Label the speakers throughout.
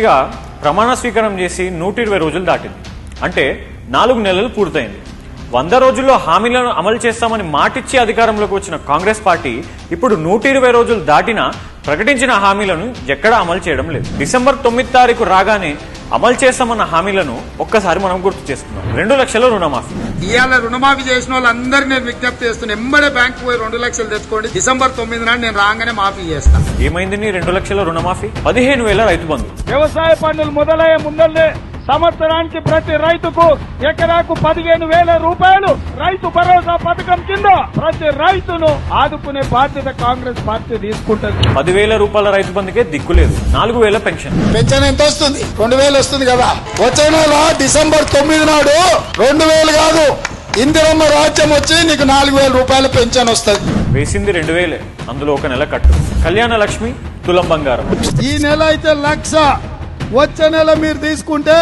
Speaker 1: ఇక ప్రమాణ స్వీకారం చేసి నూట ఇరవై రోజులు దాటింది. అంటే నాలుగు నెలలు పూర్తయింది. వంద రోజుల్లో హామీలను అమలు చేస్తామని మాటిచ్చి అధికారంలోకి వచ్చిన కాంగ్రెస్ పార్టీ ఇప్పుడు నూట ఇరవై రోజులు దాటినా ప్రకటించిన హామీలను ఎక్కడా అమలు చేయడం లేదు. డిసెంబర్ తొమ్మిది తారీఖు రాగానే అమలు చేస్తామన్న హామీలను ఒక్కసారి మనం గుర్తు చేసుకున్నాం రెండు లక్షల రుణమాఫీ.
Speaker 2: ఇవాళ రుణమాఫీ చేసిన వాళ్ళందరినీ నేను విజ్ఞప్తి చేస్తున్నా ఎంబడే బ్యాంకు పోయి రెండు లక్షలు తెచ్చుకోండి డిసెంబర్ తొమ్మిది నాడు నేను రాగానే మాఫీ చేస్తాను
Speaker 1: ఏమైంది నీ రెండు లక్షల రుణమాఫీ? పదిహేను వేల రైతు బంధు.
Speaker 3: వ్యవసాయ పనులు మొదలయ్యే ముందల్లే సంవత్సరానికి ప్రతి రైతుకు ఎకరాకు పదిహేను వేల రూపాయలు రైతు భరోసా పథకం కింద ప్రతి రైతును ఆదుకునే బాధ్యత కాంగ్రెస్ పార్టీ తీసుకుంటుంది.
Speaker 1: పదివేల రూపాయల రైతు బంధుకే దిక్కు లేదు. నాలుగు వేల పెన్షన్.
Speaker 2: పెన్షన్ ఎంత వస్తుంది? రెండు వేలు వస్తుంది కదా. వచ్చే నెల డిసెంబర్ తొమ్మిది నాడు రెండు వేలు కాదు. ఇందిరమ్మ రాజ్యం వచ్చి నీకు నాలుగు వేల రూపాయల పెన్షన్ వస్తుంది.
Speaker 1: వేసింది రెండు వేలే. అందులో ఒక నెల కట్టు. కళ్యాణ లక్ష్మి తులం బంగారం.
Speaker 2: ఈ నెల అయితే లక్ష. వచ్చే నెల మీరు తీసుకుంటే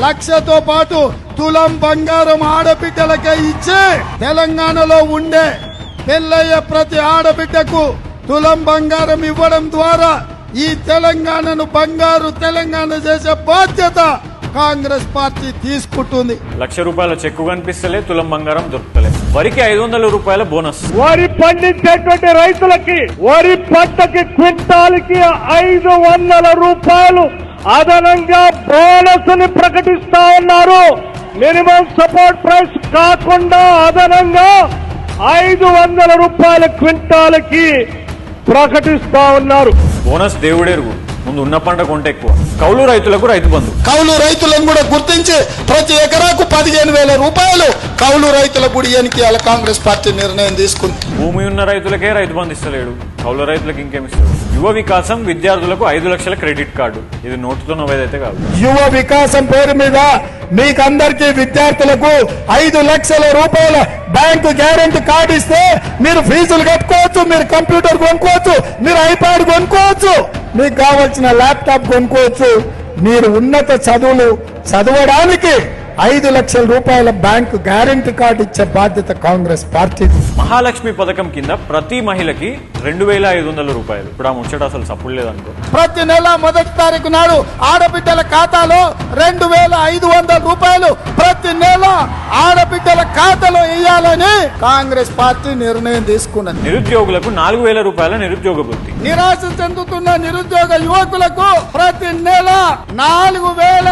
Speaker 2: లక్షతో పాటు తులం బంగారం ఆడబిడ్డలకే ఇచ్చి తెలంగాణలో ఉండే పెళ్ళయ్యే ప్రతి ఆడబిడ్డకు తులం బంగారం ఇవ్వడం ద్వారా ఈ తెలంగాణను బంగారు తెలంగాణ చేసే బాధ్యత కాంగ్రెస్ పార్టీ తీసుకుంటుంది.
Speaker 1: లక్ష రూపాయల చెక్కు కనిపిస్తలే తులం బంగారం దొరుకుతలే. వరికి ఐదు వందల రూపాయల బోనస్.
Speaker 3: వరి పండించేటువంటి రైతులకి వరి పంటకి క్వింటాల్కి ఐదు వందల రూపాయలు. అదనంగా బోనస్ని ప్రకటిస్తా ఉన్నారు. మినిమం సపోర్ట్ ప్రైస్ కాకుండా అదనంగా ఐదు వందల రూపాయల క్వింటాల్కి ప్రకటిస్తా ఉన్నారు.
Speaker 1: బోనస్ దేవుడెరుగు ముందు ఉన్న పంట కొంటే ఎక్కువ. కౌలు రైతులకు రైతు బంధు.
Speaker 2: కౌలు రైతులను కూడా గుర్తించి ప్రతి ఎకరాకు పదిహేను వేల రూపాయలు కౌలు రైతుల గుడియానికి కాంగ్రెస్ పార్టీ నిర్ణయం తీసుకుంది.
Speaker 1: భూమి ఉన్న రైతులకే రైతు బంధు ఇస్తలేడు. కౌలు రైతులకు ఇంకేమిస్తారు యువ వికాసం విద్యార్థులకు ఐదు లక్షల క్రెడిట్ కార్డు. ఇది నోటుతో నవ్వేదైతే కాదు.
Speaker 2: యువ వికాసం పేరు మీద మీకందరికీ విద్యార్థులకు ఐదు లక్షల రూపాయల బ్యాంకు గ్యారెంటీ కార్డు ఇస్తే మీరు ఫీజులు కట్టుకోవచ్చు మీరు కంప్యూటర్ కొనుక్కోవచ్చు మీరు ఐప్యాడ్ కొనుక్కోవచ్చు మీకు కావాల్సిన ల్యాప్టాప్ కొనుక్కోవచ్చు. మీరు ఉన్నత చదువులు చదవడానికి ఐదు లక్షల రూపాయల బ్యాంకు గ్యారెంటీ కార్డు ఇచ్చే బాధ్యత కాంగ్రెస్ పార్టీ.
Speaker 1: మహాలక్ష్మి పథకం కింద ప్రతి మహిళకి రెండు వేల ఐదు వందల రూపాయలు. ఇప్పుడు ఆ ముచ్చట అసలు సప్పుడు లేదనుకో.
Speaker 2: ప్రతి నెల మొదటి తారీఖు నాడు ఆడబిడ్డల ఖాతాలో రెండు వేల ఐదు వందల రూపాయలు ప్రతి నెల ఆడబిడ్డల ఖాతాలో వేయాలని కాంగ్రెస్ పార్టీ నిర్ణయం తీసుకున్నది.
Speaker 1: నిరుద్యోగులకు నాలుగు వేల రూపాయల నిరుద్యోగ వృత్తి
Speaker 2: నిరాశ చెందుతున్న నిరుద్యోగ యువకులకు ప్రతి నెల నాలుగు వేల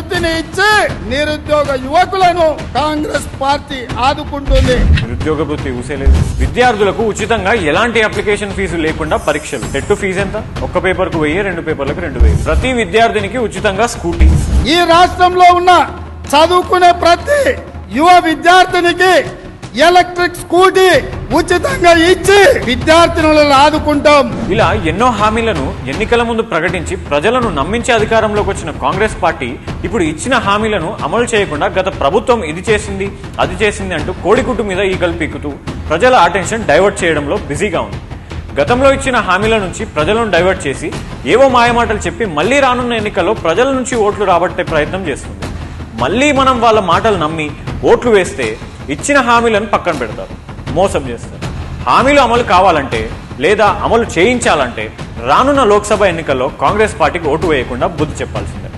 Speaker 2: వృత్తిని ఇచ్చి నిరుద్యోగ యువకులను కాంగ్రెస్ పార్టీ ఆదుకుంటుంది.
Speaker 1: నిరుద్యోగ వృత్తి ఊసేలేదు. విద్యార్థులకు ఉచితంగా ఎలాంటి అప్లికేషన్ ఫీజు లేకుండా పరీక్షలు. టెట్ ఫీజు ఎంత? ఒక్క పేపర్కు వెయ్యి రెండు పేపర్లకు రెండు వేలు. ప్రతి విద్యార్థినికి ఉచితంగా స్కూటీ.
Speaker 2: ఈ రాష్ట్రంలో ఉన్న చదువుకునే ప్రతి యువ విద్యార్థినికి ఎలక్ట్రిక్ స్కూటీ ఉచితంగా ఇచ్చి విద్యార్థినులను ఆదుకుంటాం.
Speaker 1: ఇలా ఎన్నో హామీలను ఎన్నికల ముందు ప్రకటించి ప్రజలను నమ్మించి అధికారంలోకి వచ్చిన కాంగ్రెస్ పార్టీ ఇప్పుడు ఇచ్చిన హామీలను అమలు చేయకుండా గత ప్రభుత్వం ఇది చేసింది అది చేసింది అంటూ కోడికుట్టు మీద ఈగలు పీకుతూ ప్రజల అటెన్షన్ డైవర్ట్ చేయడంలో బిజీగా ఉంది. గతంలో ఇచ్చిన హామీల నుంచి ప్రజలను డైవర్ట్ చేసి ఏవో మాయమాటలు చెప్పి మళ్ళీ రానున్న ఎన్నికల్లో ప్రజల నుంచి ఓట్లు రాబట్టే ప్రయత్నం చేస్తుంది. మళ్ళీ మనం వాళ్ళ మాటలు నమ్మి ఓట్లు వేస్తే ఇచ్చిన హామీలను పక్కన పెడతారు. మోసం చేస్తారు. హామీలు అమలు కావాలంటే లేదా అమలు చేయించాలంటే రానున్న లోక్సభ ఎన్నికల్లో కాంగ్రెస్ పార్టీకి ఓటు వేయకుండా బుద్ధి చెప్పాల్సిందే.